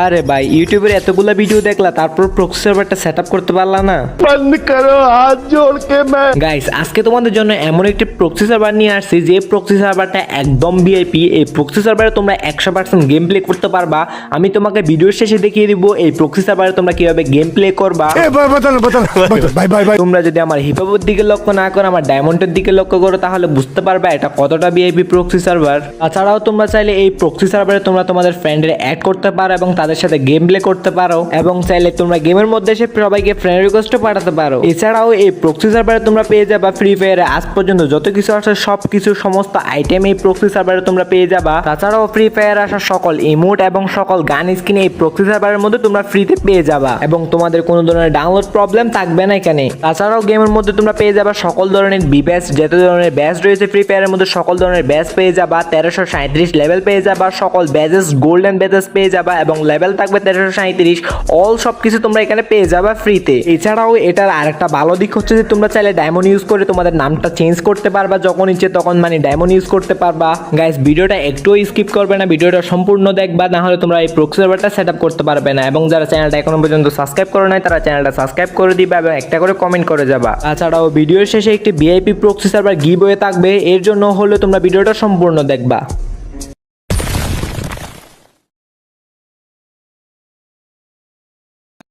আরে ভাই ইউটিউবের এতগুলা ভিডিও দেখলা তারপর প্রক্সি সার্ভারটা সেট আপ করতে পারলা না। বন্ধ করো হাত জোড় কে গাইস আজকে তোমাদের জন্য এমন একটি প্রক্সি সার্ভার নিয়ে আসছি যে প্রক্সি সার্ভারটা একদম ভিআইপি এই প্রক্সি সার্ভারে তোমরা একশো পার্সেন্ট গেম প্লে করতে পারবা। আমি তোমাকে ভিডিওর শেষে দেখিয়ে দিব এই প্রক্সি সার্ভারে তোমরা কীভাবে গেম প্লে করবা ভাই ভাই ভাই ভাই ভাই তোমরা যদি আমার হিপহপের দিকে লক্ষ্য না করো আমার ডায়মন্ডের দিকে লক্ষ্য করো তাহলে বুঝতে পারবা এটা কতটা ভিআইপি প্রক্সি সার্ভার তাছাড়াও তোমরা চাইলে এই প্রক্সি সার্ভারে তোমরা তোমাদের ফ্রেন্ডের অ্যাড করতে পারো এবং তাদের সাথে গেম প্লে করতে পারো এবং চাইলে তোমরা গেমের মধ্যে এসে সবাইকে ফ্রেন্ড রিকোয়েস্টও পাঠাতে পারো। এছাড়াও এই প্রক্সি সার্ভারে তোমরা পেয়ে যাবা ফ্রি ফায়ারে আজ পর্যন্ত যত কিছু আছে সব কিছু সমস্ত আইটেম এই প্রক্সি সার্ভারে তোমরা পেয়ে যাবা। তাছাড়াও ফ্রি ফায়ার আসা সকল ইমোট এবং সকল গান স্কিন এই প্রক্সি সার্ভারের মধ্যে তোমরা ফ্রিতে পেয়ে যাবা এবং তোমাদের কোনো ধরনের ডাউনলোড প্রবলেম থাকবে না এখানে। তাছাড়াও গেমের মধ্যে তোমরা পেয়ে যাবা সকল ধরনের বি ব্যাস যত ধরনের ব্যাস রয়েছে ফ্রি ফায়ারের মধ্যে সকল ধরনের ব্যাস পেয়ে যাবা, তেরোশো সাঁত্রিশ লেভেল পেয়ে যাবা, সকল ব্যাজেস গোল্ডেন ব্যাজেস পেয়ে যাবা এবং লেভেল থাকবে তেরোশো সাঁত্রিশ অল সব কিছু তোমরা এখানে পেয়ে যাবে ফ্রিতে এছাড়াও এটার আরেকটা ভালো দিক হচ্ছে যে তোমরা চাইলে ডায়মন্ড ইউজ করে তোমাদের নামটা চেঞ্জ করতে পারবা, যখন ইচ্ছে তখন মানে ডায়মন্ড ইউজ করতে পারবা। গাইস ভিডিওটা একটুও স্কিপ করবে না, ভিডিওটা সম্পূর্ণ দেখবা, না হলে তোমরা এই প্রক্সি সেট আপ করতে পারবে না। এবং যারা চ্যানেলটা এখনও পর্যন্ত সাবস্ক্রাইব করো নাই, তারা চ্যানেলটা সাবস্ক্রাইব করে দিবা এবং একটা করে কমেন্ট করে যাবা। তাছাড়াও ভিডিওর শেষে একটি ভিআইপি প্রক্সি সার্ভার গিভ হয়ে থাকবে, এর জন্য হলে তোমরা ভিডিওটা সম্পূর্ণ দেখবা।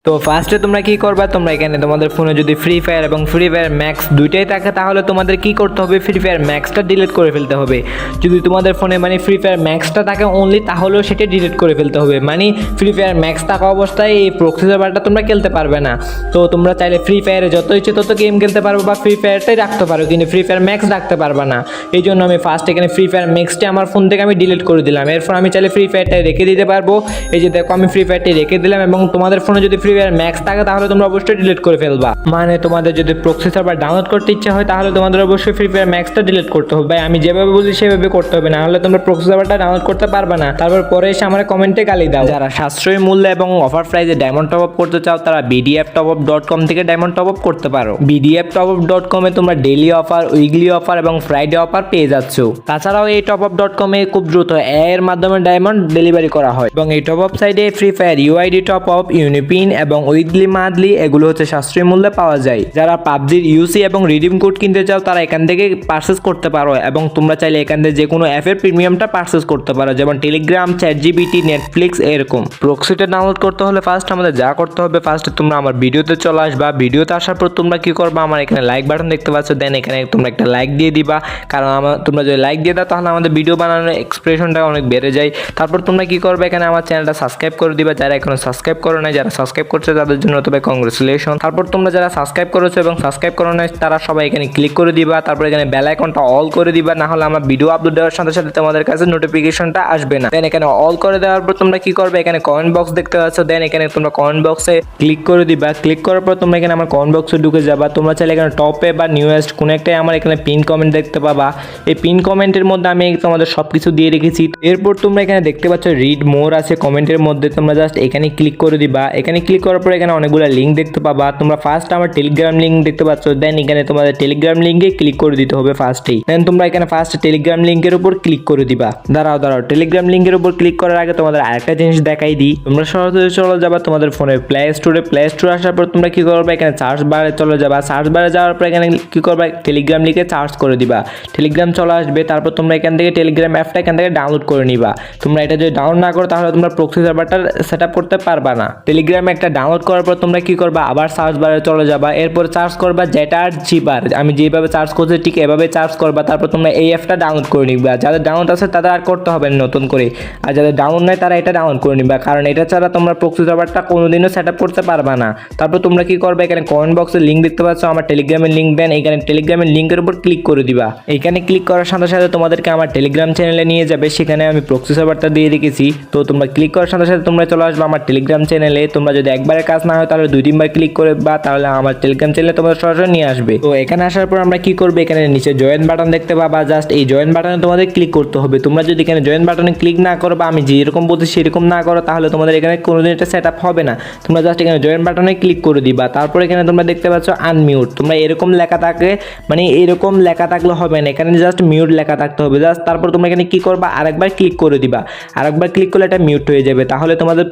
তো ফার্স্টে তোমরা কি করবা তোমরা এখানে তোমাদের ফোনে যদি ফ্রি ফায়ার এবং ফ্রি ফায়ার ম্যাক্স দুইটাই থাকে তাহলে তোমাদের কি করতে হবে ফ্রি ফায়ার ম্যাক্সটা ডিলিট করে ফেলতে হবে যদি তোমাদের ফোনে মানে ফ্রি ফায়ার ম্যাক্সটা থাকে অনলি তাহলেও সেটা ডিলিট করে ফেলতে হবে মানে ফ্রি ফায়ার ম্যাক্স থাকা অবস্থায় এই প্রক্সি সার্ভারটা তোমরা খেলতে পারবে না তো তোমরা চাইলে ফ্রি ফায়ারে যত ইচ্ছে তত গেম খেলতে পারবে বা ফ্রি ফায়ারটাই রাখতে পারো কিন্তু ফ্রি ফায়ার ম্যাক্স রাখতে পারবে না এই জন্য আমি ফার্স্ট এখানে ফ্রি ফায়ার ম্যাক্সটা আমার ফোন থেকে আমি ডিলিট করে দিলাম এরপর আমি চাইলে ফ্রি ফায়ারটাই রেখে দিতে পারব এই যে দেখো আমি ফ্রি ফায়ারটাই রেখে দিলাম এবং তোমাদের ফোনে যদি ফ্রি ফায়ার ম্যাক্স থাকে তাহলে তোমরা অবশ্যই ডিলিট করে ফেলবা। মানে তোমাদের যদি প্রক্সি সার্ভার ডাউনলোড করতে ইচ্ছা হয় তাহলে তোমাদের অবশ্যই ফ্রি ফায়ার ম্যাক্সটা ডিলিট করতে হবে। ভাই, আমি যেভাবে বলি সেভাবে করতে হবে না হলে তোমরা প্রক্সি সার্ভারটা ডাউনলোড করতে পারবে না। তারপর পরে এসে আমার কমেন্টে গালি দাও। যারা সাশ্রয়ী মূল্যে এবং অফার প্রাইসে ডায়মন্ড টপ আপ করতে চাও, তারা BDF top up dot com থেকে ডায়মন্ড টপ আপ করতে পারো। বিডিএফ টপ আপ ডট কমে তোমরা ডেইলি অফার উইকলি অফার এবং ফ্রাইডে অফার পেয়ে যাচ্ছ। তাছাড়াও এই টপ আপ ডট কমে খুব দ্রুত এর মাধ্যমে ডায়মন্ড ডেলিভারি করা হয়। এবং এই টপ আপ সাইডে free fire UID top up UniPin এবং উইকলি মান্থলি এগুলো হচ্ছে সাশ্রয়ী মূল্যে পাওয়া যায়। যারা পাবজির ইউসি এবং রিডিম কোড কিনতে চাও, তারা এখান থেকে পার্চেস করতে পারো এবং তোমরা চাইলে এখান থেকে যে কোনো অ্যাপের প্রিমিয়ামটা পার্চেস করতে পারো, যেমন টেলিগ্রাম চ্যাট জিবিটি নেটফ্লিক্স এরকম। প্রক্সিটা ডাউনলোড করতে হলে ফার্স্ট আমাদের যা করতে হবে ফার্স্ট তোমরা আমার ভিডিওতে চলে আসবা। ভিডিওতে আসার পর তোমরা কি করবা? আমার এখানে লাইক বাটন দেখতে পাচ্ছ দেন এখানে তোমরা একটা লাইক দিয়ে দিবা। কারণ আমার, তোমরা যদি লাইক দিয়ে দাও, তাহলে আমাদের ভিডিও বানানোর এক্সপ্রেশনটা অনেক বেড়ে যায়। তারপর তোমরা কি করবে? এখানে আমার চ্যানেলটা সাবস্ক্রাইব করে দিবা। যারা এখনও সাবস্ক্রাইব করো না যারা সাবস্ক্রাইব করছে তাদের জন্য তবে কংগ্রেচুলেশন তারপর তোমরা যারা সাবস্ক্রাইব করেছ এবং সাবস্ক্রাইব করো না তারা সবাই এখানে ক্লিক করে দিবা, তারপর এখানে বেল আইকনটা অল করে দিবা, না হলে আমার ভিডিও আপলোড দেওয়ার সাথে সাথে তোমাদের কাছে নোটিফিকেশনটা আসবে না। দেন এখানে অল করে দেওয়ার পর তোমরা কি করবে? এখানে কমেন্ট বক্স দেখতে পাচ্ছ। দেন এখানে তোমরা কমেন্ট বক্সে ক্লিক করে দিবা। ক্লিক করার পর তোমরা এখানে আমার কমেন্ট বক্সে ঢুকে যাবা। তোমরা চাইলে এখানে টপে বা নিউয়েস্ট কোনো একটাই আমার এখানে পিন কমেন্ট দেখতে পাবা। এই পিন কমেন্টের মধ্যে আমি তোমাদের সব কিছু দিয়ে রেখেছি। এরপর তোমরা এখানে দেখতে পাচ্ছ রিড মোর আছে কমেন্টের মধ্যে। তোমরা জাস্ট এখানে ক্লিক করে দিবা। এখানে ক্লিক করার পর এখানে অনেকগুলো লিঙ্ক দেখতে পাবা। তোমরা ফার্স্ট আমার টেলিগ্রাম লিঙ্ক দেখতে পাচ্ছ দেন এখানে তোমাদের টেলিগ্রাম লিঙ্কে ক্লিক করে দিতে হবে ফার্স্টেই দেন তোমরা এখানে ফার্স্ট টেলিগ্রাম লিঙ্কের উপর ক্লিক করে দিবা। দাঁড়াও দাঁড়াও টেলিগ্রাম লিঙ্কের উপর ক্লিক করার আগে তোমাদের আরেকটা জিনিস দেখাই দিই। তোমরা সরাসরি চলে যাবা তোমাদের ফোনের প্লে স্টোরে প্লে স্টোর আসার পর তোমরা কি করবে, এখানে সার্চ বারে চলে যাবা। সার্চ বারে যাওয়ার পর এখানে কি করবে টেলিগ্রাম লিখে সার্চ করে দিবা। টেলিগ্রাম চলে আসবে, তারপর তোমরা এখান থেকে টেলিগ্রাম অ্যাপটা এখান থেকে ডাউনলোড করে নিবা। তোমরা এটা যদি ডাউনলোড না করো, তাহলে তোমরা প্রক্সি সার্ভারটা সেট করতে পারবা না। টেলিগ্রাম একটা ডাউনলোড করার পর তোমরা কি করবা? আবার সার্চ বারে চলে যাবা। এরপর সার্চ করবা যেটা আর জিবার আমি যেভাবে সার্চ করছি, ঠিক এভাবে সার্চ করবা। তারপর তোমরা এই অ্যাপটা ডাউনলোড করে নিবা। যাদের ডাউনলোড আছে, তাদের আর করতে হবে না নতুন করে। আর যাদের ডাউনলোড নাই, তারা এটা ডাউনলোড করে নিবা। কারণ এটা ছাড়া তোমরা প্রক্সি সার্ভারটা কোনোদিনও সেট আপ করতে পারবা না। তারপর তোমরা কি করবে? এখানে কমেন্ট বক্সে লিঙ্ক দেখতে পাচ্ছ। আমার টেলিগ্রামের লিঙ্ক দেন। এখানে টেলিগ্রামের লিঙ্কের উপর ক্লিক করে দিবা। এখানে ক্লিক করার সাথে সাথে তোমাদেরকে আমার টেলিগ্রাম চ্যানেলে নিয়ে যাবে। সেখানে আমি প্রক্সি সার্ভারটা দিয়ে রেখেছি। তো তোমরা ক্লিক করার সাথে সাথে তোমরা চলে আসবে আমার টেলিগ্রাম চ্যানেলে তোমরা যদি একবারে কাজ না হয় তাহলে দুই তিনবার ক্লিক করে বা তাহলে আমার টেলিগ্রাম চ্যানেলে তোমাদের সরাসরি নিয়ে আসবে। তো এখানে আসার পর আমরা কি করব? এখানে নিচে জয়েন বাটন দেখতে পাবা। জাস্ট এই জয়েন বাটনে তোমাদের ক্লিক করতে হবে। তোমরা যদি এখানে জয়েন বাটনে ক্লিক না করো বা আমি যেরকম বলছি সেরকম না করো, তাহলে তোমাদের এখানে কোনোদিন এটা সেট আপ হবে না। তোমরা জাস্ট এখানে জয়েন বাটনে ক্লিক করে দিবা। তারপর এখানে তোমরা দেখতে পাচ্ছ আনমিউট তোমরা এরকম লেখা থাকে মানে এরকম লেখা থাকলে হবে না। এখানে জাস্ট মিউট লেখা থাকতে হবে। জাস্ট তারপর তোমরা এখানে কি করবা? আরেকবার ক্লিক করে দিবা। আরেকবার ক্লিক করলে এটা মিউট হয়ে যাবে। তাহলে তোমাদের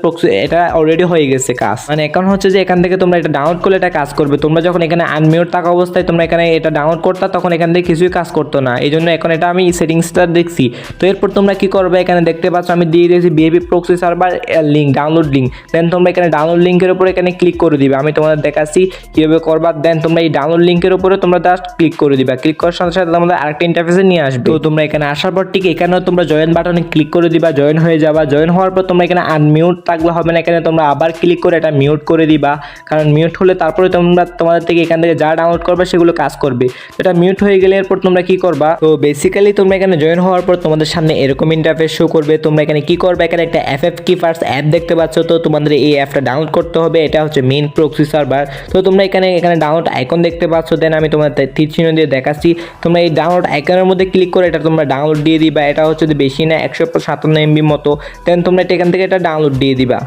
এটা অলরেডি হয়ে গেছে কাজ। মানে এখন হচ্ছে যে এখান থেকে তোমরা এটা ডাউনলোড করলে এটা কাজ করবে। তোমরা যখন এখানে আনমিউট থাকা অবস্থায় তোমরা এখানে এটা ডাউনলোড করতা, তখন এখান থেকে কিছুই কাজ করতো না। এই জন্য এখন এটা আমি সেটিংসটা দেখছি। তো এরপর তোমরা কি করবে? এখানে দেখতে পাচ্ছ আমি দিয়ে দিয়েছি BAB proxy server link download link then তোমরা এখানে ডাউনলোড লিঙ্কের উপর এখানে ক্লিক করে দিবে। আমি তোমাদের দেখাচ্ছি কীভাবে করবা। দেন তোমরা এই ডাউনলোড লিঙ্কের উপরে তোমরা জাস্ট ক্লিক করে দিবা। ক্লিক করার সাথে সাথে তোমাদের আরেকটা ইন্টারফেসে নিয়ে আসবে। তো তোমরা এখানে আসার পর ঠিক এখানেও তোমরা জয়েন বাটনে ক্লিক করে দিবা। জয়েন হয়ে যাবা। জয়েন হওয়ার পর তোমরা এখানে আনমিউট থাকলে হবে না। এখানে তোমরা আবার ক্লিক করে এটা মিউট করে দিবা। কারণ মিউট হলে তারপরে তোমরা তোমাদের থেকে এখান থেকে যা ডাউনলোড করবে সেগুলো কাজ করবে। তো এটা মিউট হয়ে গেলে এরপর তোমরা কি করবা? তো বেসিক্যালি তোমরা এখানে জয়েন হওয়ার পর তোমাদের সামনে এরকম ইন্টারফেস শো করবে। তোমরা এখানে কি করবে? এখানে একটা এফ এফ কি ফার্স্ট অ্যাপ দেখতে পাচ্ছ। তো তোমাদের এই অ্যাপটা ডাউনলোড করতে হবে। এটা হচ্ছে মেইন প্রক্সি সার্ভার তো তোমরা এখানে এখানে ডাউনলোড আইকন দেখতে পাচ্ছ। দেন আমি তোমাদের তীর চিহ্ন দিয়ে দেখাচ্ছি। তোমরা এই ডাউনলোড আইকনের মধ্যে ক্লিক করে এটা তোমরা ডাউনলোড দিয়ে দিবা। এটা হচ্ছে বেশি না, একশো সাতান্ন এমবি মতো। দেন তোমরা এটা এখান থেকে এটা ডাউনলোড দিয়ে দিবা।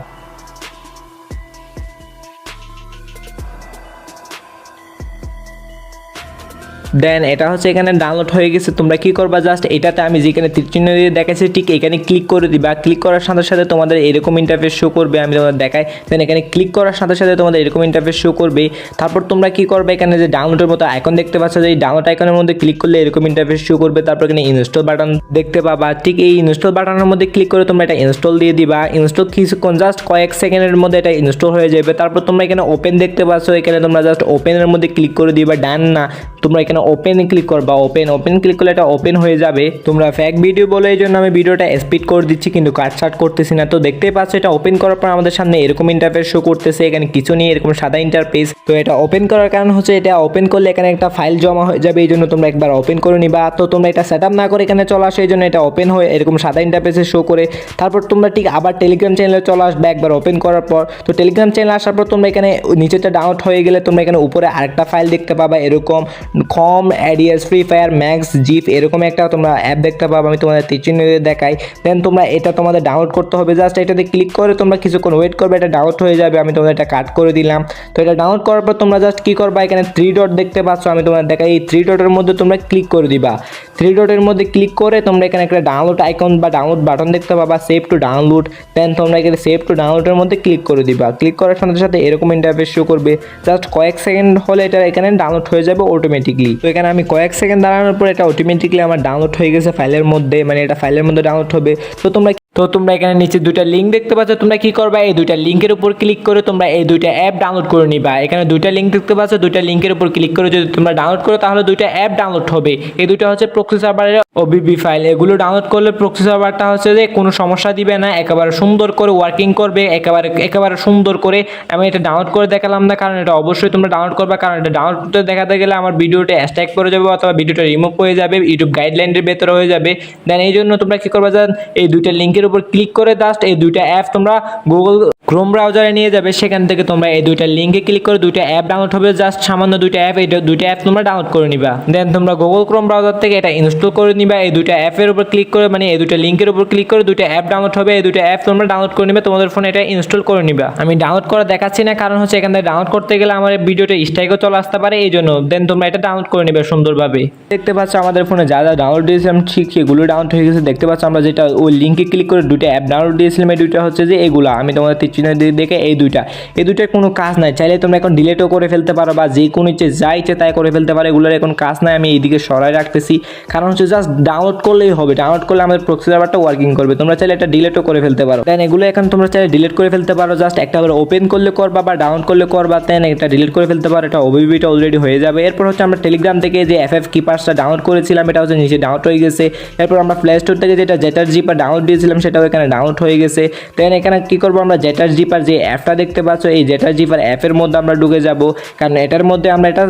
দেন এটা হচ্ছে এখানে ডাউনলোড হয়ে গেছে। তোমরা কি করবা জাস্ট এটাতে আমি যেখানে তীরচিহ্ন দিয়ে দেখাচ্ছি ঠিক এখানে ক্লিক করে দিবা। ক্লিক করার সাথে সাথে তোমাদের এরকম ইন্টারফেস শো করবে, আমি তোমাদের দেখাই। দেন এখানে ক্লিক করার সাথে সাথে তোমাদের এরকম ইন্টারফেস শো করবে। তারপর তোমরা কি করবে এখানে যে ডাউনলোডের মতো আইকন দেখতে পাচ্ছ, যে এই ডাউনলোড আইকনের মধ্যে ক্লিক করলে এরকম ইন্টারফেস শো করবে। তারপর এখানে ইনস্টল বাটন দেখতে পাবা। ঠিক এই ইনস্টল বাটনের মধ্যে ক্লিক করে তোমরা এটা ইনস্টল দিয়ে দিবা। ইনস্টল কিছুক্ষণ জাস্ট কয়েক সেকেন্ডের মধ্যে এটা ইনস্টল হয়ে যাবে। তারপর তোমরা এখানে ওপেন দেখতে পাচ্ছ, এখানে তোমরা জাস্ট ওপেনের মধ্যে ক্লিক করে দিবা। ডান না। তোমরা এখানে ওপেন ক্লিক করবা ওপেন ওপেন ক্লিক করলে এটা ওপেন হয়ে যাবে। তোমরা ফ্যাক ভিডিও বলে এই জন্য আমি ভিডিওটা স্পিড করে দিচ্ছি, কিন্তু কাট শার্ট করতেছি না। তো দেখতেই পাচ্ছ, এটা ওপেন করার পর আমাদের সামনে এরকম ইন্টারফেস শো করতেছে, এখানে কিছু নেই, এরকম সাদা ইন্টারফেস তো এটা ওপেন করার কারণ হচ্ছে, এটা ওপেন করলে এখানে একটা ফাইল জমা হয়ে যাবে, এই জন্য তোমরা একবার ওপেন করে নিবা। তো তোমরা এটা সেট না করে এখানে চলে আসো, এই জন্য এটা ওপেন হয়ে এরকম সাদা ইন্টারফেসে শো করে। তারপর তোমরা ঠিক আবার টেলিগ্রাম চ্যানেলে চলে আসবে একবার ওপেন করার পর। তো টেলিগ্রাম চ্যানেল আসার পর তোমরা এখানে নিচেটা ডাউনলোড হয়ে গেলে তোমরা এখানে উপরে আরেকটা ফাইল দেখতে পাবা, এরকম com adios free fire max zip এরকম একটা তোমরা অ্যাপ দেখতে পাবা, আমি তোমাদের তীরচিহ্ন দেখাই। দেন তোমরা এটা তোমাদের ডাউনলোড করতে হবে জাস্ট এটাতে ক্লিক করে তোমরা কিছুক্ষণ ওয়েট করবে, এটা ডাউনলোড হয়ে যাবে, আমি তোমাদের এটা কাট করে দিলাম। তো এটা ডাউনলোড করার পর তোমরা জাস্ট কী করবা, এখানে থ্রি ডট দেখতে পাচ্ছ, আমি তোমাদের দেখাই, এই থ্রি ডটের মধ্যে তোমরা ক্লিক করে দিবা। থ্রি ডটের মধ্যে ক্লিক করে তোমরা এখানে একটা ডাউনলোড আইকন বা ডাউনলোড বাটন দেখতে পাবা সেভ টু ডাউনলোড দেন তোমরা এখানে সেভ টু ডাউনলোডের মধ্যে ক্লিক করে দিবা। ক্লিক করার সাথে সাথে এরকম ইন্টারফেস শো করবে। জাস্ট কয়েক সেকেন্ড হলে এটা এখানে ডাউনলোড হয়ে যাবে অটোমেটিকলি তো এখানে আমি কয়েক সেকেন্ড দাঁড়ানোর পর এটা অটোমেটিকলি আমার ডাউনলোড হয়ে গেছে ফাইলের মধ্যে মানে এটা ফাইলের মধ্যে ডাউনলোড হবে। তো তোমরা তো তোমরা এখানে নিচে দুইটা লিঙ্ক দেখতে পাচ্ছ। তোমরা কি করবা? এই দুইটা লিঙ্কের উপর ক্লিক করে তোমরা এই দুইটা অ্যাপ ডাউনলোড করে নিবা। এখানে দুইটা লিঙ্ক দেখতে পাচ্ছ। দুইটা লিঙ্কের উপর ক্লিক করে যদি তোমরা ডাউনলোড করো, তাহলে দুইটা অ্যাপ ডাউনলোড হবে। এই দুইটা হচ্ছে প্রক্সি সার্ভারের ওবিবি ফাইল এগুলো ডাউনলোড করলে প্রক্সি সার্ভারটা হচ্ছে যে কোনো সমস্যা দিবে না। একেবারে সুন্দর করে ওয়ার্কিং করবে। একেবারে একেবারে সুন্দর করে আমি এটা ডাউনলোড করে দেখালাম না, কারণ এটা অবশ্যই তোমরা ডাউনলোড করবে। কারণ এটা ডাউনলোড করতে দেখাতে গেলে আমার ভিডিওটা স্ট্যাক করে যাবে অথবা ভিডিওটা রিমুভ হয়ে যাবে। ইউটিউব গাইডলাইনের ভেতরে হয়ে যাবে। দেন এই জন্য তোমরা কি করবে? এই দুইটা লিঙ্কের উপর ক্লিক করে জাস্ট এই দুইটা অ্যাপ তোমরা গুগল ক্রোম ব্রাউজারে নিয়ে যাবে, সেখান থেকে তোমরা এই দুইটা লিঙ্কে ক্লিক করে দুইটা অ্যাপ ডাউনলোড হবে জাস্ট সামান্য দুইটা অ্যাপ এই দুইটা অ্যাপ তোমরা ডাউনলোড করে নিবা। দেন তোমরা গুগল ক্রোম ব্রাউজার থেকে এটা ইনস্টল করে নিবা, এই দুইটা অ্যাপের উপর ক্লিক করে মানে এই দুইটা লিঙ্কের উপর ক্লিক করে দুইটা অ্যাপ ডাউনলোড হবে, এই দুইটা অ্যাপ তোমরা ডাউনলোড করে নিবে, তোমাদের ফোনে এটা ইনস্টল করে নিবা। আমি ডাউনলোড করা দেখাচ্ছি না, কারণ হচ্ছে এখান থেকে ডাউনলোড করতে গেলে আমার ভিডিওটা স্ট্রাইকও চলে আসতে পারে, এই জন্য দেন তোমরা এটা ডাউনলোড করে নিবে সুন্দরভাবে। দেখতে পাচ্ছ আমাদের ফোনে যা যা ডাউনলোড দিয়েছিলাম ঠিক সেগুলো ডাউনলোড হয়ে গেছে। দেখতে পাচ্ছ আমরা যেটা ওই লিঙ্কে ক্লিক করে দুইটা অ্যাপ ডাউনলোড দিয়েছিলাম, এই দুইটা হচ্ছে যে এগুলো। আমি তোমাদের তীরচিহ্ন দিয়ে দেখে এই দুইটা। এই দুইটার কোনো কাজ নাই। চাইলে তোমরা এখন ডিলেটও করে ফেলতে পারো বা যে কোনো ইচ্ছে যা ইচ্ছে তাই করে ফেলতে পারো। এগুলোর এখন কাজ নাই, আমি এইদিকে সরাই রাখতেছি। কারণ হচ্ছে জাস্ট ডাউনলোড করলেই হবে। ডাউনলোড করলে আমাদের প্রক্সি ওয়ার্কিং করবে। তোমরা চাইলে এটা ডিলেটও করে ফেলতে পারো। দেন এগুলো এখন তোমরা চাইলে ডিলিট করে ফেলতে পারো। জাস্ট একটা ওপেন করলে করবা বা ডাউনলোড করলে করবা। দেন এটা ডিলিট করে ফেলতে পারো। এটা ওবিবিটা অলরেডি হয়ে যাবে। এরপর হচ্ছে আমরা টেলিগ্রাম থেকে যে এফ এফ কিপার্সটা ডাউনলোড করেছিলাম, এটা হচ্ছে নিচে ডাউনলোড হয়ে গেছে। এরপর আমরা প্লে স্টোর থেকে যেটা জেটার জিপা ডাউনলোড দিয়েছিলাম, সেটাও এখানে ডাউনলোড হয়ে গেছে। দেন এখানে কি করব আমরা জেটার জিপার যে অ্যাপটা দেখতে পাচ্ছ, এই জেটার জিপার অ্যাপের মধ্যে আমরা ঢুকে যাব। কারণ এটার মধ্যে আমরা এটা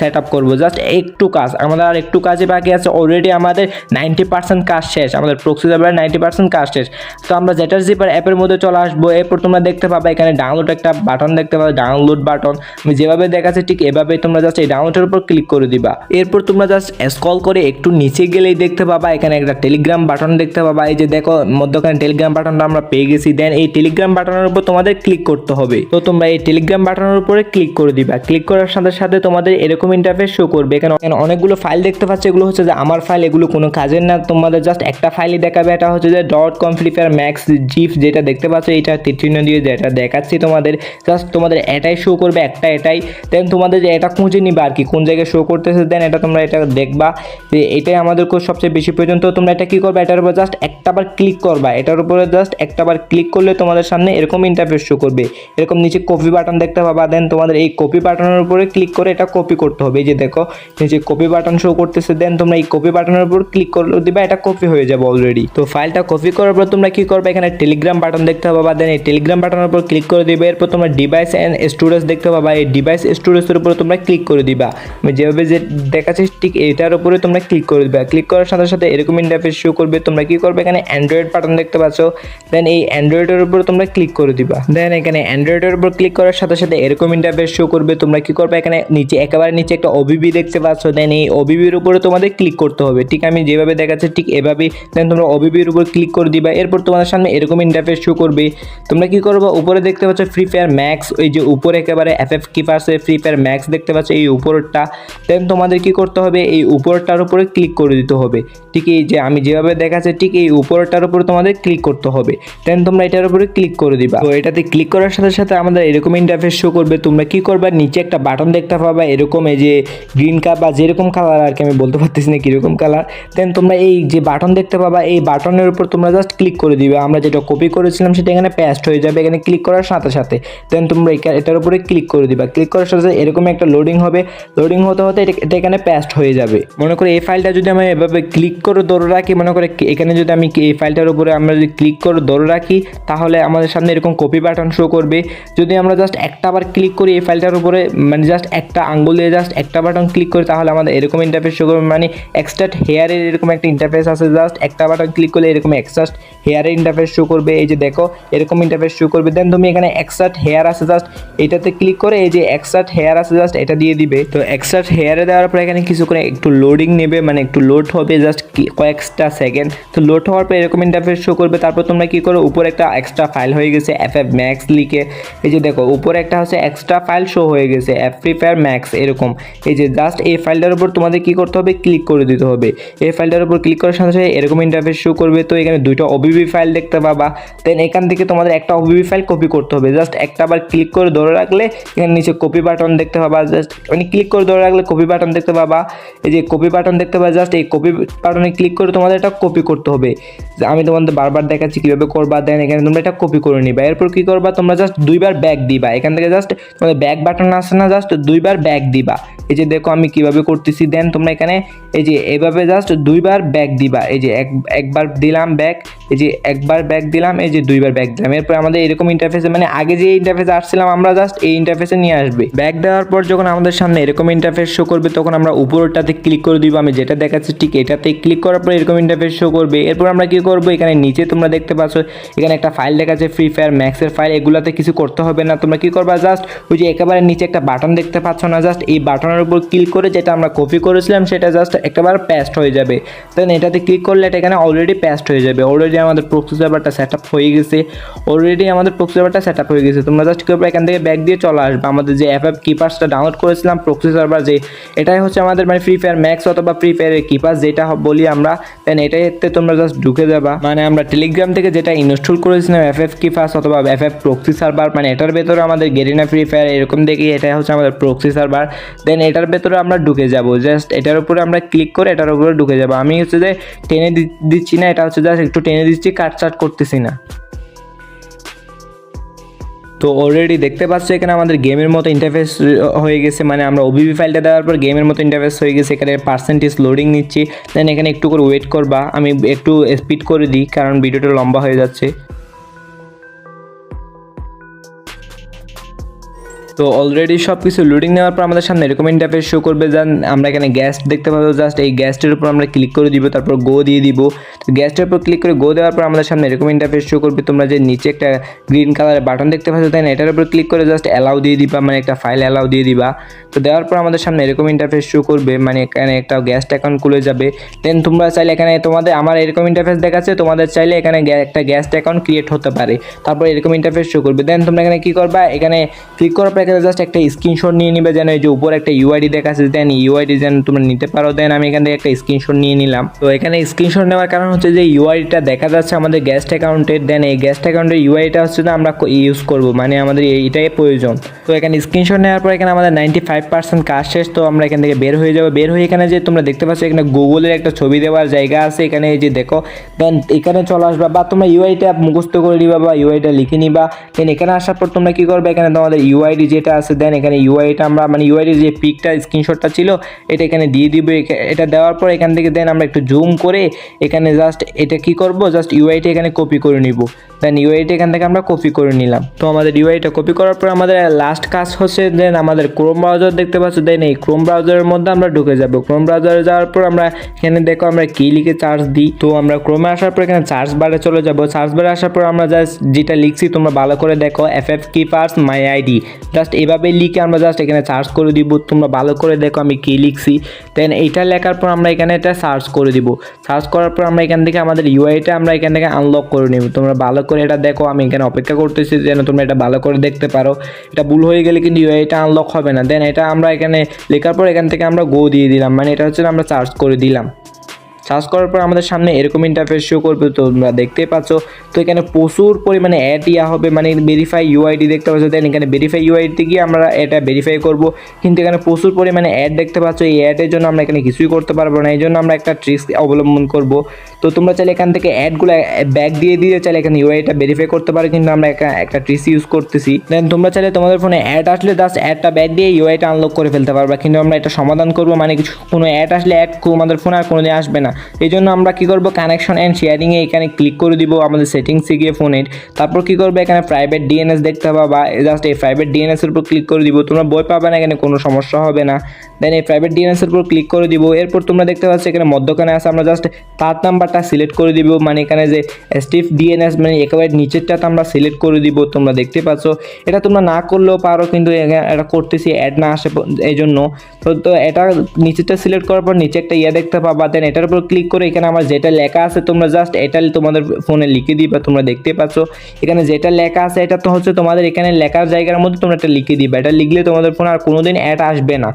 সেট আপ করব। জাস্ট একটু কাজ। আমাদের আর একটু কাজে বাকি আছে। অলরেডি আমাদের নাইনটি পার্সেন্ট কাজ শেষ। আমাদের প্রক্সি সার্ভারের নাইনটি পার্সেন্ট কাজ শেষ। তো আমরা জেটার জিপার অ্যাপের মধ্যে চলে আসব। এরপর তোমরা দেখতে পাবে এখানে ডাউনলোড একটা বাটন দেখতে পাবে। ডাউনলোড বাটন আমি যেভাবে দেখাচ্ছি ঠিক এভাবে তোমরা জাস্ট এই ডাউনলোডের উপর ক্লিক করে দিবা। এরপর তোমরা জাস্ট স্ক্রল করে একটু নিচে গেলেই দেখতে পাবা, এখানে একটা টেলিগ্রাম বাটন দেখতে পাবা। এই যে দেখো, মধ্যখানে টেলিগ্রাম বাটনটা আমরা পেয়ে গেছি। দেন এই টেলিগ্রাম বাটনের উপর তোমাদের ক্লিক করতে হবে। তো তোমরা এই টেলিগ্রাম বাটনের উপরে ক্লিক করে দিবা। ক্লিক করার সাথে সাথে তোমাদের এরকম ইন্টারফেস শো করবে। এখানে অনেকগুলো ফাইল দেখতে পাচ্ছ। এগুলো হচ্ছে যে আমার ফাইল এগুলো কোনো কাজের না। তোমাদের জাস্ট একটা ফাইলই দেখাবে। এটা হচ্ছে যে dot com flipper max zip যেটা দেখতে পাচ্ছ, এটা তীর্থিন্ন দিয়ে যেটা দেখাচ্ছি তোমাদের। জাস্ট তোমাদের এটাই শো করবে, একটা এটাই। দেন তোমাদের যে এটা খুঁজে নিবা আর কি, কোন জায়গায় শো করতেছে দেন এটা তোমরা এটা দেখবা। যে এটাই আমাদের সবচেয়ে বেশি প্রয়োজন। তো তোমরা এটা কী করবে? এটার উপর জাস্ট একটাবার ক্লিক করবা। এটার উপরে জাস্ট একটাবার ক্লিক করলে তোমাদের সামনে এরকম ইন্টারফেস শো করবে। এরকম নিচে কপি বাটন দেখতে পাবা দেন তোমাদের এই কপি বাটনের উপরে ক্লিক করে এটা কপি করতে হবে। যে দেখো, নিচে কপি বাটন শো করতেছে দেন তোমরা এই কপি বাটনের উপর ক্লিক করে দিবা, এটা কপি হয়ে যাবে অলরেডি তো ফাইলটা কপি করার পর তোমরা কি করবে? এখানে টেলিগ্রাম বাটন দেখতে পাবা দেন এই টেলিগ্রাম বাটনের উপর ক্লিক করে দিবে। এরপর তোমরা ডিভাইস অ্যান্ড স্টোরেজ দেখতে পাবা, এই ডিভাইস স্টোরেজের উপরে তোমরা ক্লিক করে দিবা। যেভাবে যে দেখাচ্ছি, ঠিক এটার উপরে তোমরা ক্লিক করে দিবা। ক্লিক করার সাথে সাথে এরকম ইন্টারফেস শো করবে, তোমরা কি করবে? এখানে অ্যান্ড্রয়েড বাটন দেখতে পাচ্ছ। দেন এই অ্যান্ড্রয়েডের উপর তোমরা ক্লিক করে দিবা। দেন এখানে অ্যান্ড্রয়েডের উপর ক্লিক করার সাথে সাথে এরকম ইন্টারফেস শো করবে। তোমরা কি করবে? এখানে নিচে একেবারে নিচে একটা ওবিবি দেখতে পাচ্ছ। দেন এই ওবিবির উপরে তোমাদের ক্লিক করতে হবে। ঠিক আমি যেভাবে দেখাচ্ছি, ঠিক এভাবেই দেন তোমরা ওবিবির উপর ক্লিক করে দিবা। এরপর তোমাদের সামনে এরকম ইন্টারফেস শো করবে। তোমরা কি করবে? উপরে দেখতে পাচ্ছ ফ্রি ফায়ার ম্যাক্স ওই যে উপরে একেবারে এফ এফ কিপার্সে ফ্রি ফায়ার ম্যাক্স দেখতে পাচ্ছ, এই উপরটা। দেন তোমাদের কি করতে হবে? এই উপরটার উপরে ক্লিক করে দিতে হবে। ঠিক এই যে আমি যেভাবে দেখাচ্ছি, ঠিক এই উপরটার উপরে তোমাদের ক্লিক করতে হবে। দেন তোমরা এটার উপরে ক্লিক করে দিবা। তো এটাতে ক্লিক করার সাথে সাথে আমাদের এরকম ইন্টারফেস শো করবে। তোমরা কি করবে? নিচে একটা বাটন দেখতে পাবা। এরকম এই যে গ্রিন কাপ বা যেরকম কালার আর কি, আমি বলতে পারতেছি না কীরকম কালার দেন তোমরা এই যে বাটন দেখতে পাবা, এই বাটনের উপর তোমরা জাস্ট ক্লিক করে দিবে। আমরা যেটা কপি করেছিলাম, সেটা এখানে প্যাস্ট হয়ে যাবে এখানে ক্লিক করার সাথে সাথে। দেন তোমরা এটার উপরে ক্লিক করে দিবা। ক্লিক করার সাথে এরকম একটা লোডিং হবে। লোডিং হতে হতে এটা এখানে প্যাস্ট হয়ে যাবে। মনে করে এই ফাইলটা যদি আমি এভাবে ক্লিক করে ধরে রাখি, মনে করে এখানে যদি আমি এই ফাইলটার উপরে আমরা যদি ক্লিক করে ধরে রাখি, তাহলে আমাদের সামনে এরকম কপি বাটন শো করবে, যদি আমরা জাস্ট একটা বার ক্লিক করি এই ফাইলটার উপরে মানে জাস্ট একটা আঙ্গুল দিয়ে জাস্ট একটা বাটন ক্লিক করি, তাহলে আমাদের এরকম ইন্টারফেস শো করবে মানে এক্সট্রা হেয়ারের এরকম একটা ইন্টারফেস আছে জাস্ট একটা বাটন ক্লিক করলে এরকম এক্সট্রা হেয়ারের ইন্টারফেস শো করবে, এই যে দেখো, এরকম ইন্টারফেস শো করবে দেন তুমি এখানে এক্সট্রা হেয়ার আছে জাস্ট এটাতে ক্লিক করে এই যে এক্সট্রা হেয়ার আছে জাস্ট এটা দিয়ে দিবে, তো এক্সট্রা হেয়ারে দেওয়ার পর এখানে কিছু করে একটু লোডিং নেবে মানে একটু লোড হবে জাস্ট কয়েকটা সেকেন্ড তো লোড হওয়ার পর এরকম ইন্টারফেস শো করবে, তারপর তোমরা কি করো, উপরে একটা এক্সট্রা ফাইল হয়ে গেছে এফ এফ ম্যাক্স লিখে, এই যে দেখো, উপরে একটা হচ্ছে এক্সট্রা ফাইল শো হয়ে গেছে এফ ফ্রি ফায়ার ম্যাক্স এরকম। এই যে জাস্ট এই ফাইলটার উপর তোমাদের কি করতে হবে? ক্লিক করে দিতে হবে। এই ফাইলটার উপর ক্লিক করার সাথে সাথে এরকম ইন্টারফেস শো করবে, তো এখানে দুইটা ওবিবি ফাইল দেখতে পাবা। দেন এখান থেকে তোমাদের একটা ওবিবি ফাইল কপি করতে হবে। জাস্ট একটা বার ক্লিক করে ধরে রাখলে এখানে নিচে কপি বাটন দেখতে পাবা। জাস্ট মানে ক্লিক করে ধরে রাখলে কপি বাটন দেখতে পাবা। এই যে কপি বাটন দেখতে পাবা জাস্ট এই কপি বাটনে ক্লিক করে তোমাদের এটা কপি করতে হবে। আমি তোমাদের বারবার দেখাচ্ছি কীভাবে করবা দেন এখানে তোমরা এটা কপি করে নিবা। এরপর কি করবা? তোমরা জাস্ট দুইবার ব্যাক দিবা। এখান থেকে জাস্ট তোমাদের ব্যাক বাটন আসে না জাস্ট দুইবার ব্যাক দিবা। এই যে দেখো আমি কীভাবে করতেছি। দেন তোমরা এখানে এই যে এভাবে জাস্ট দুইবার ব্যাক দিবা। এই যে এক, একবার দিলাম ব্যাক এই যে একবার ব্যাক দিলাম, এই যে দুইবার ব্যাক দিলাম। এরপর আমাদের এরকম ইন্টারফেসে মানে আগে যে ইন্টারফেসে আসছিলাম আমরা জাস্ট এই ইন্টারফেসে নিয়ে আসবে। ব্যাক দেওয়ার পর যখন আমাদের সামনে এরকম ইন্টারফেস শো করবে, তখন আমরা উপরটাতে ক্লিক করে দিব। আমি যেটা দেখাচ্ছি ঠিক এটাতে ক্লিক করার পর এরকম ইন্টারফেস শো করবে। এরপর আমরা কি করব? এখানে নিচে তোমরা দেখতে পাচ্ছ, এখানে একটা ফাইল দেখাচ্ছে ফ্রি ফায়ার ম্যাক্সের ফাইল এগুলাতে কিছু করতে হবে না। তোমরা কি করবা? জাস্ট ওই যে একেবারে নিচে একটা বাটন দেখতে পাচ্ছ না জাস্ট এই বাটনের উপর ক্লিক করে যেটা আমরা কপি করেছিলাম, সেটা জাস্ট একেবারে প্যাস্ট হয়ে যাবে। দেন এটাতে ক্লিক করলে এটা এখানে অলরেডি পেস্ট হয়ে যাবে। অলরেডি আমাদের প্রক্সি সার্ভারটা সেট আপ হয়ে গেছে। অলরেডি আমাদের প্রক্সি সার্ভারটা সেট আপ হয়ে গেছে। তোমরা জাস্ট কি করবে এখান থেকে ব্যাক দিয়ে চলে আসবে। আমাদের যে অ্যাপ অ্যাপ কিপার্সটা ডাউনলোড করেছিলাম প্রক্সি সার্ভার যে, এটাই হচ্ছে আমাদের মানে ফ্রি ফায়ার ম্যাক্স অথবা ফ্রি ফায়ারের কিপার্স যেটা বলি আমরা। দেন এটাই এটাইতে তোমরা জাস্ট ঢুকে যাবা। মানে আমরা টেলিগ্রাম থেকে যেটা ইনস্টল করেছিলাম এফ এফ কিপার্স অথবা এফ এফ প্রক্সি সার্ভার মানে এটার ভেতরে আমাদের গেরিনা ফ্রি ফায়ার এরকম দেখি এটা হচ্ছে আমাদের প্রক্সি সার্ভার দেন এটার ভেতরে আমরা ঢুকে যাব। জাস্ট এটার উপরে আমরা ক্লিক করে এটার উপরে ঢুকে যাব। আমি হচ্ছে যে টেনে দিচ্ছি না, এটা হচ্ছে জাস্ট একটু টেনে দিচ্ছি কাট চাট করতেছি না। তো অলরেডি দেখতে পাচ্ছ এখানে আমাদের গেমের মতো ইন্টারফেস হয়ে গেছে। মানে আমরা ওবিবি ফাইলটা দেওয়ার পর গেমের মতো ইন্টারফেস হয়ে গেছে। এখানে পার্সেন্টেজ লোডিং নিচ্ছি। দেন এখানে একটু করে ওয়েট করবা। আমি একটু স্পিড করে দিই, কারণ ভিডিওটা লম্বা হয়ে যাচ্ছে। তো অলরেডি সব কিছু লোডিং নেওয়ার পর আমাদের সামনে এরকম ইন্টারফেস শো করবে যান আমরা এখানে গ্যাস দেখতে পাবো জাস্ট এই গ্যাসটির উপর আমরা ক্লিক করে দিব, তারপর গো দিয়ে দিব। তো গ্যাসটির উপর ক্লিক করে গো দেওয়ার পর আমাদের সামনে এরকম ইন্টারফেস শো করবে, তোমরা যে নিচে একটা গ্রিন কালারের বাটন দেখতে পাচ্ছ, তাই না? এটার উপর ক্লিক করে জাস্ট অ্যালাউ দিয়ে দিবা মানে একটা ফাইল অ্যালাউ দিয়ে দিবা। তো দেওয়ার পর আমাদের সামনে এরকম ইন্টারফেস শো করবে মানে এখানে একটা গ্যাস অ্যাকাউন্ট খুলে যাবে। দেন তোমরা চাইলে এখানে তোমাদের, আমার এরকম ইন্টারফেস দেখাচ্ছে, তোমাদের চাইলে এখানে একটা গ্যাস অ্যাকাউন্ট ক্রিয়েট হতে পারে। তারপর এরকম ইন্টারফেস শো করবে। দেন তোমরা এখানে কী করবা? এখানে ক্লিক করার পর এখানে জাস্ট একটা স্ক্রিনশট নিয়ে নিবে যেন এই যে উপরে একটা ইউআইডি দেখাচ্ছে দেন ইউআইডি যেন তোমরা নিতে পারো। দেন আমি এখান থেকে একটা স্ক্রিনশট নিয়ে নিলাম। তো এখানে স্ক্রিনশট নেওয়ার কারণ হচ্ছে যে ইউআইডিটা দেখা যাচ্ছে আমাদের গ্যাস্ট অ্যাকাউন্টের দেন এই গ্যাস্ট অ্যাকাউন্টের ইউআইটা হচ্ছে যে আমরা ইউজ করব মানে আমাদের এইটাই প্রয়োজন। তো এখানে স্ক্রিনশট নেওয়ার পর এখানে আমাদের নাইনটি ফাইভ পার্সেন্ট কাজ শেষ, তো আমরা এখান থেকে বের হয়ে যাব। বের হয়ে এখানে যে তোমরা দেখতে পাচ্ছ, এখানে গুগলের একটা ছবি দেওয়ার জায়গা আছে। এখানে এই যে দেখো দেন এখানে চলে আসবা বা তোমরা ইউআইটা মুখস্থ করে নিবা বা ইউআইটা লিখে নিবা। দেন এখানে আসার পর তোমরা কি করবে? এখানে তোমাদের ইউআইডি যেটা আছে, দেন এখানে ইউআইটা আমরা মানে ইউআইডির যে পিকটা স্ক্রিনশটটা ছিল, এটা এখানে দিয়ে দিব। এটা দেওয়ার পর এখান থেকে দেন আমরা একটু জুম করে এখানে জাস্ট এটা কি করব? জাস্ট ইউআইটা এখানে কপি করে নিব। দেন ইউআইটা এখান থেকে আমরা কপি করে নিলাম। তো আমাদের ইউআইটা কপি করার পর আমাদের লাস্ট কাজ হচ্ছে, দেন আমাদের ক্রোম ব্রাউজার দেখতে পাচ্ছ, দেন এই ক্রোম ব্রাউজারের মধ্যে আমরা ঢুকে যাব। ক্রোম ব্রাউজারে যাওয়ার পর আমরা এখানে দেখো আমরা কি লিখে চার্জ দিই। তো আমরা ক্রোমে আসার পর এখানে চার্জ বারে চলে যাব। চার্জ বারে আসার পর আমরা জাস্ট যেটা লিখছি, তোমরা ভালো করে দেখো F F keepers my ID just এভাবে লিখে আমরা জাস্ট এখানে সার্চ করে দিব। তোমরা ভালো করে দেখো আমি কি লিখছি। দেন এইটা লেখার পর আমরা এখানে এটা সার্চ করে দিব। সার্চ করার পর আমরা এখান থেকে আমাদের ইউআইটা আমরা এখান থেকে আনলক করে নেব। তোমরা ভালো করে এটা দেখো, আমি এখানে অপেক্ষা করতেছি যেন তোমরা এটা ভালো করে দেখতে পারো। এটা ভুল হয়ে গেলে কিন্তু ইউআইটা আনলক হবে না। দেন এটা আমরা এখানে লেখার পর এখান থেকে আমরা গো দিয়ে দিলাম। মানে এটা হচ্ছে আমরা সার্চ করে দিলাম। সার্চ করার পর আমাদের সামনে এরকম ইন্টারফেস শো করবে তোমরা দেখতে পাচ্ছ। তো এখানে প্রচুর পরিমাণে অ্যাড ইয়া হবে মানে ভেরিফাই ইউআইডি দেখতে পাচ্ছ। দেন এখানে ভেরিফাই ইউআইডিতে গিয়ে আমরা এটা ভেরিফাই করব। কিন্তু এখানে প্রচুর পরিমাণে অ্যাড দেখতে পাচ্ছ। এই অ্যাডের জন্য আমরা এখানে কিছুই করতে পারব না। এই জন্য আমরা একটা ট্রিক্স অবলম্বন করব। তো তোমরা চাইলে এখান থেকে অ্যাডগুলো ব্যাক দিয়ে দিয়ে চাইলে এখানে ইউআইটা ভেরিফাই করতে পারো। কিন্তু আমরা একটা একটা ট্রিক্স ইউজ করতেছি। দেন তোমরা চাইলে তোমাদের ফোনে অ্যাড আসলে জাস্ট অ্যাডটা ব্যাক দিয়ে ইউআইটা আনলক করে ফেলতে পারবা। কিন্তু আমরা এটা সমাধান করব। মানে কিছু কোনো অ্যাড আসলে অ্যাড আমাদের ফোনে আর কোনোদিন আসবে না। এই জন্য আমরা কি করব? কানেকশন অ্যান্ড শেয়ারিংয়ে এখানে ক্লিক করে দিব আমাদের সেটিংসে গিয়ে ফোনের তারপর কি করবে? এখানে প্রাইভেট ডিএনএস দেখতে পাবা বা জাস্ট এই প্রাইভেট ডিএনএস এর উপর ক্লিক করে দিব। তোমরা বই পাবে না এখানে, কোনো সমস্যা হবে না। দেন এই প্রাইভেট ডিএনএস এর উপর ক্লিক করে দিব। এরপর তোমরা দেখতে পাচ্ছ এখানে মধ্যখানে আছে, আমরা জাস্ট পার্ট নাম্বারটা সিলেক্ট করে দিব। মানে এখানে যে স্টিফ ডিএনএস মানে একেবারে নিচেরটাতে আমরা সিলেক্ট করে দিব, তোমরা দেখতে পাচ্ছ। এটা তোমরা না করলেও পারো, কিন্তু এটা করতেছি অ্যাড না আসে এই জন্য তো তো এটা নিচেরটা সিলেক্ট করার পর নিচে একটা ইয়ে দেখতে পাবা। দেন এটার উপর ক্লিক করে এখানে আমার যেটা লেখা আছে তোমরা জাস্ট এটা তোমাদের ফোনে লিখে দিবা, তোমরা দেখতে পাচ্ছ। এখানে যেটা লেখা আছে এটা তো হচ্ছে তোমাদের এখানে লেখার জায়গার মধ্যে তোমরা এটা লিখে দিবা। এটা লিখলে তোমাদের ফোনে আর কোনোদিন অ্যাড আসবে না।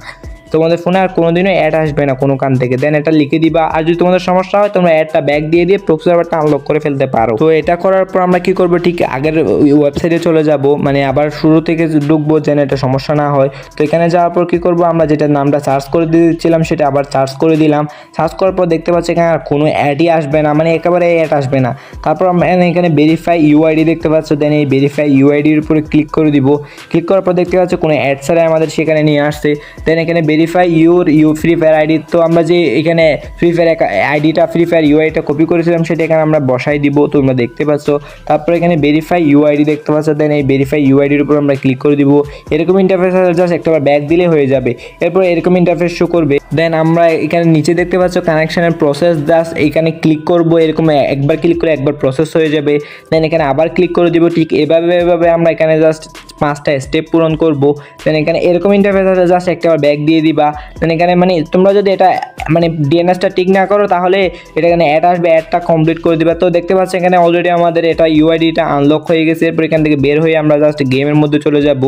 তোমাদের ফোনে আর কোনোদিনও অ্যাড আসবে না কোনো কান থেকে। দেন এটা লিখে দিবা। আর যদি তোমাদের সমস্যা হয়, তোমরা অ্যাডটা ব্যাক দিয়ে দিয়ে প্রক্সি সার্ভারটা আনলক করে ফেলতে পারো। তো এটা করার পর আমরা কি করব? ঠিক আগের ওয়েবসাইটে চলে যাব। মানে আবার শুরু থেকে ঢুকবো যেন এটা সমস্যা না হয়। তো এখানে যাওয়ার পর কি করব? আমরা যেটা নামটা সার্চ করে দিয়েছিলাম সেটা আবার সার্চ করে দিলাম। সার্চ করার পর দেখতে পাচ্ছি এখানে আর কোনো অ্যাডই আসবে না। মানে একেবারে অ্যাড আসবে না। তারপর আমরা এখানে ভেরিফাই ইউআইডি দেখতে পাচ্ছ। দেন এই ভেরিফাই ইউআইডির উপরে ক্লিক করে দিব। ক্লিক করার পর দেখতে পাচ্ছ কোনো অ্যাড ছাড়াই আমাদের সেখানে নিয়ে আসছে। দেন এখানে verify your U free fire ID তো আমরা যে এখানে ফ্রি ফায়ার আইডিটা ফ্রি ফায়ার ইউ ইউআইটা কপি করেছিলাম, সেটা এখানে আমরা বসাই দিব। তোমরা দেখতে পাচ্ছ। তারপর এখানে ভেরিফাই ইউআইডি দেখতে পাচ্ছ। দেন এই ভেরিফাই ইউআইডির উপর আমরা ক্লিক করে দিব। এরকম ইন্টারফেস জাস্ট একটা ব্যাক দিলে হয়ে যাবে। এরপর এরকম ইন্টারফেস শো করবে। দেন আমরা এখানে নিচে দেখতে পাচ্ছ কানেকশনের প্রসেস জাস্ট এখানে ক্লিক করব। এরকম একবার ক্লিক করে একবার প্রসেস হয়ে যাবে। দেন এখানে আবার ক্লিক করে দিব। ঠিক এভাবে এভাবে আমরা এখানে জাস্ট পাঁচটা স্টেপ পূরণ করব। দেন এখানে এরকম ইন্টারফেস আছে জাস্ট একটা ব্যাগ দিয়ে দিবা। দেন এখানে মানে তোমরা যদি এটা মানে ডিএনএসটা ঠিক না করো, তাহলে এটা এখানে অ্যাড আসবে অ্যাডটা কমপ্লিট করে দিবা। তো দেখতে পাচ্ছ এখানে অলরেডি আমাদের এটা ইউআইডিটা আনলক হয়ে গেছে। এরপর এখান থেকে বের হয়ে আমরা জাস্ট গেমের মধ্যে চলে যাব।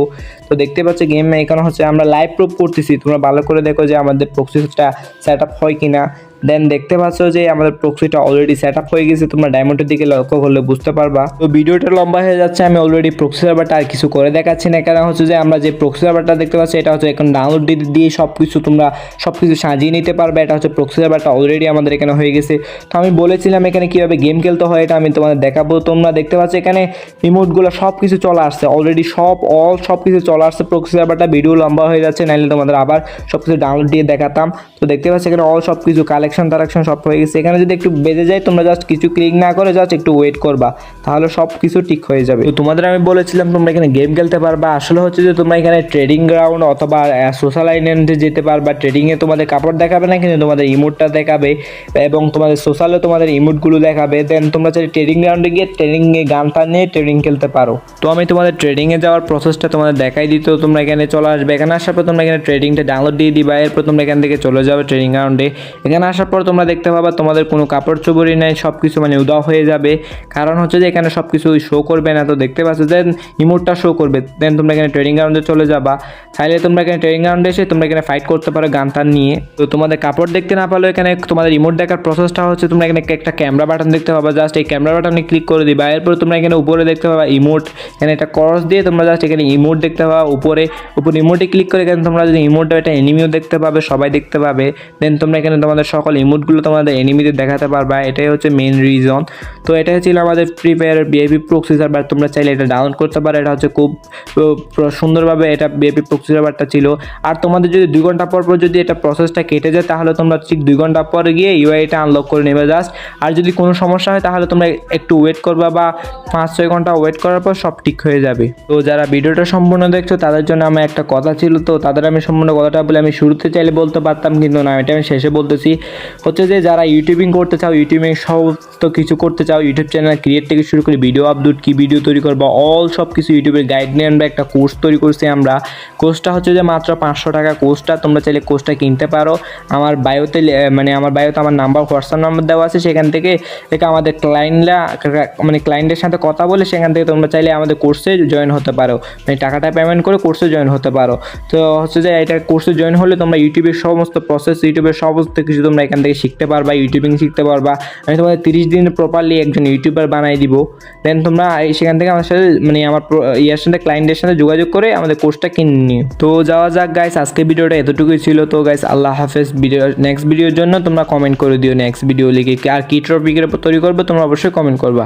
তো দেখতে পাচ্ছ গেম এখানে হচ্ছে আমরা লাইভ প্রুফ করতেছি। তোমরা ভালো করে দেখো যে আমাদের প্রসেসটা সেট আপ হয় কিনা। দেন দেখতে পাচ্ছ যে আমাদের প্রক্সিটা অলরেডি সেট আপ হয়ে গেছে, তোমরা ডায়মন্ডের দিকে লক্ষ্য করলে বুঝতে পারবা। তো ভিডিওটা লম্বা হয়ে যাচ্ছে, আমি অলরেডি প্রক্সি সার্ভারটা আর কিছু করে দেখাচ্ছি না, কারণ হচ্ছে যে আমরা যে প্রক্সি সার্ভারটা দেখতে পাচ্ছি, এটা হচ্ছে এখন ডাউনলোড দিয়ে সব কিছু তোমরা সব কিছু সাজিয়ে নিতে পারবে, এটা হচ্ছে প্রক্সি সার্ভারটা অলরেডি আমাদের এখানে হয়ে গেছে। তো আমি বলেছিলাম এখানে কীভাবে গেম খেলতে হয়, এটা আমি তোমাদের দেখাবো। তোমরা দেখতে পাচ্ছ এখানে রিমোটগুলো সব কিছু চলে আসছে অলরেডি সব অল সব কিছু চলে আসছে প্রক্সি সার্ভারটা ভিডিও লম্বা হয়ে যাচ্ছে, নাইলে তোমাদের আবার সব কিছু ডাউনলোড দিয়ে দেখাতাম। তো দেখতে পাচ্ছ এখানে অল সব কিছু কালেকশন ট্রানজাকশন ট্রানজাকশন সব হয়ে গেছে। এখানে যদি একটু বেজে যায়, তোমরা জাস্ট কিছু ক্লিক না করে জাস্ট একটু ওয়েট করবা, তাহলে সব কিছু ঠিক হয়ে যাবে। তো তোমাদের আমি বলেছিলাম, তোমরা এখানে গেম খেলতে পারবা। আসলে হচ্ছে যে, তোমরা এখানে ট্রেডিং গ্রাউন্ড অথবা সোশ্যাল আইল্যান্ডে যেতে পারবা। ট্রেডিংয়ে তোমাদের কাপড় দেখাবে না, কিন্তু তোমাদের ইমোটটা দেখাবে এবং তোমাদের সোশ্যালে তোমাদের ইমোটগুলো দেখাবে। দেন তোমরা চাইলে ট্রেডিং গ্রাউন্ডে গিয়ে ট্রেডিংয়ে গান টান নিয়ে ট্রেডিং খেলতে পারো। তো আমি তোমাদের ট্রেডিংয়ে যাওয়ার প্রসেসটা তোমাদের দেখাই দিত তোমরা এখানে চলে আসবে। এখানে আসার পর তোমরা এখানে ট্রেডিংটা ডাউনলোড দিয়ে দিবা। এরপর তোমরা এখান থেকে চলে যাবে ট্রেডিং গ্রাউন্ডে এখানে আসার পর তোমরা দেখতে পাবা তোমাদের কোনো কাপড় চোপড়ই নেই সব কিছু মানে উদাও হয়ে যাবে। কারণ হচ্ছে যে এখানে সব কিছু শো করবে না, তো দেখতে পাচ্ছ দেন ইমোটটা শো করবে। দেন তোমরা এখানে ট্রেডিং গ্রাউন্ডে চলে যাবা। চাইলে তোমরা এখানে ট্রেডিং গ্রাউন্ডে এসে তোমরা এখানে ফাইট করতে পারো গান টান নিয়ে। তো তোমাদের কাপড় দেখতে না পারলেও এখানে তোমাদের ইমোট দেখার প্রসেসটা হচ্ছে তোমরা এখানে একটা ক্যামেরা বাটন দেখতে পাবা। জাস্ট এই ক্যামেরা বাটনে ক্লিক করে দিবা। এরপর তোমরা এখানে উপরে দেখতে পাবা ইমোট এখানে একটা ক্রস দিয়ে তোমরা জাস্ট এখানে ইমোট দেখতে পাবা উপরে। উপরে ইমোটে ক্লিক করে এখানে তোমরা যদি ইমোটটা একটা এনিমিও দেখতে পাবে, সবাই দেখতে পাবে। দেন তোমরা এখানে তোমাদের সকল ইমোটগুলো তোমাদের এনিমিদের দেখাতে পারবা, এটাই হচ্ছে মেন রিজন তো এটাই ছিল আমাদের ফ্রি ফায়ার বিআইপি প্রক্সি তোমরা চাইলে এটা ডাউনলোড করতে পারো, এটা হচ্ছে খুব সুন্দরভাবে এটা বিআইপি প্রক্সি সার্ভারটা ছিল। আর তোমাদের যদি দুই ঘণ্টা পর পর যদি এটা প্রসেসটা কেটে যায়, তাহলে তোমরা ঠিক দুই ঘণ্টা পর গিয়ে ইউআইটা আনলক করে নেবে জাস্ট আর যদি কোনো সমস্যা হয়, তাহলে তোমরা একটু ওয়েট করবা বা পাঁচ, ছয় ঘণ্টা ওয়েট করার পর সব ঠিক হয়ে যাবে। তো যারা ভিডিওটা সম্পূর্ণ দেখছ, তাদের জন্য আমার একটা কথা ছিল, তো তাদের আমি সম্পূর্ণ কথাটা বলে আমি শুরুতে চাইলে বলতে পারতাম, কিন্তু না, এটা আমি শেষে বলতেছি। হচ্ছে যে যারা ইউটিউবিং করতে চাও, ইউটিউবিং সমস্ত কিছু করতে চাও, ইউটিউব চ্যানেল ক্রিয়েট থেকে শুরু করে ভিডিও আপলোড কি ভিডিও তৈরি করবা অল সব কিছু ইউটিউবের গাইড নিয়ে আমরা একটা কোর্স তৈরি করছি আমরা। কোর্সটা হচ্ছে যে মাত্র পাঁচশো টাকা কোর্সটা তোমরা চাইলে কোর্সটা কিনতে পারো। আমার বায়োতে মানে আমার বায়োতে আমার নাম্বার হোয়াটসঅ্যাপ নাম্বার দেওয়া আছে, সেখান থেকে থেকে আমাদের ক্লায়েন্টরা মানে ক্লায়েন্টের সাথে কথা বলে সেখান থেকে তোমরা চাইলে আমাদের কোর্সে জয়েন হতে পারো। মানে টাকাটা পেমেন্ট করে কোর্সে জয়েন হতে পারো। তো হচ্ছে যে এটা কোর্সে জয়েন হলে তোমরা ইউটিউবের সমস্ত প্রসেস ইউটিউবের সমস্ত কিছু তোমরা এখান থেকে শিখতে পারবা ইউটিউবিং শিখতে পারবা। আমি তোমাদের তিরিশ দিন প্রপারলি একজন ইউটিউবার বানাই দিব। দেন তোমরা সেখান থেকে আমার সাথে মানে আমার ইয়ার সাথে ক্লায়েন্টের সাথে যোগাযোগ করে আমাদের কোর্সটা কিনে নিও। তো যাওয়া যাক গাইস আজকে ভিডিওটা এতটুকুই ছিল। তো গাইস আল্লাহ হাফেজ। ভিডিও নেক্সট ভিডিওর জন্য তোমরা কমেন্ট করে দিও নেক্সট ভিডিও লিখে আর কি টপিকের উপর তৈরি করবে তোমরা অবশ্যই কমেন্ট করবা।